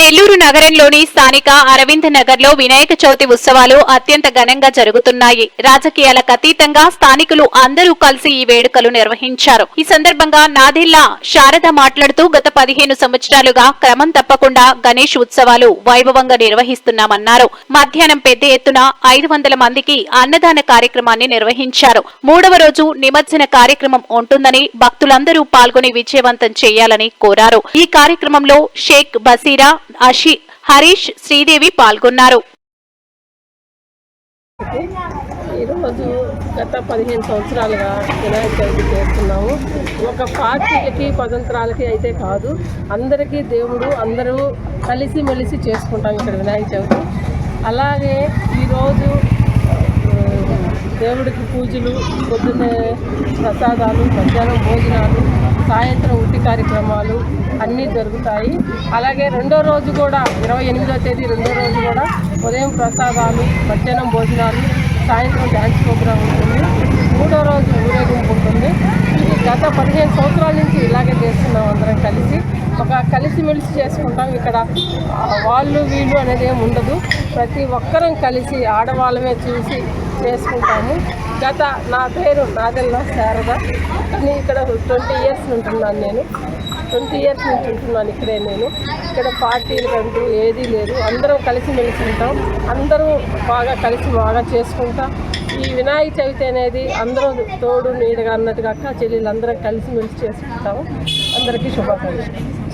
నెల్లూరు నగరంలోని స్థానిక అరవింద్ నగర్లో వినాయక చవితి ఉత్సవాలు అత్యంత ఘనంగా జరుగుతున్నాయి. రాజకీయాలకు అతీతంగా స్థానికులు అందరూ కలిసి ఈ వేడుకలు నిర్వహించారు. ఈ సందర్భంగా నాదిల్లా శారద మాట్లాడుతూ గత పదిహేను సంవత్సరాలుగా క్రమం తప్పకుండా గణేష్ ఉత్సవాలు వైభవంగా నిర్వహిస్తున్నామన్నారు. మధ్యాహ్నం పెద్ద ఎత్తున ఐదు వందల మందికి అన్నదాన కార్యక్రమాన్ని నిర్వహించారు. మూడవ రోజు నిమజ్జన కార్యక్రమం ఉంటుందని భక్తులందరూ పాల్గొని విజయవంతం చేయాలని కోరారు. ఈ కార్యక్రమంలో షేక్ బసీరా అషి హరీష్ శ్రీదేవి పాల్గొన్నారు. ఈరోజు గత పదిహేను సంవత్సరాలుగా వినాయక చవితి చేస్తున్నాము. ఒక పార్టీలకి స్వతంత్రాలకి అయితే కాదు అందరికీ దేవుడు అందరూ కలిసి మెలిసి చేసుకుంటాం ఇక్కడ వినాయక చవితి. అలాగే ఈరోజు దేవుడికి పూజలు పొద్దున్నే ప్రసాదాలు మధ్యాహ్నం భోజనాలు సాయంత్రం ఉట్టి కార్యక్రమాలు అన్నీ జరుగుతాయి. అలాగే రెండో రోజు కూడా ఇరవై ఎనిమిదో తేదీ రెండో రోజు కూడా ఉదయం ప్రసాదాలు మధ్యాహ్నం భోజనాలు సాయంత్రం డ్యాన్స్ ప్రోగ్రాం ఉంటుంది. మూడో రోజు ఊరేగింపు ఉంటుంది. ఇది గత పదిహేను సంవత్సరాల నుంచి ఇలాగే చేస్తున్నాం అందరం కలిసి. ఒక కలిసిమెలిసి చేసుకుంటాం. ఇక్కడ వాళ్ళు వీళ్ళు అనేది ఏమి ఉండదు. ప్రతి ఒక్కరం కలిసి ఆడవాళ్ళమే చూసి చేసుకుంటాము. గత నా పేరు నాదెల్లా శారద. కానీ ఇక్కడ ట్వంటీ ఇయర్స్ ఉంటున్నాను నేను. ట్వంటీ ఇయర్స్ నుంచి ఉంటున్నాను ఇక్కడే నేను. ఇక్కడ పార్టీలు అంటూ ఏదీ లేదు. అందరం కలిసిమెలిసి ఉంటాం. అందరూ బాగా కలిసి బాగా చేసుకుంటాం. ఈ వినాయక చవితి అనేది అందరం తోడు నీడగా అన్నట్టుగా అక్క చెల్లెలు అందరం కలిసిమెలిసి చేసుకుంటాము అందరికీ శుభాకాంక్షలు.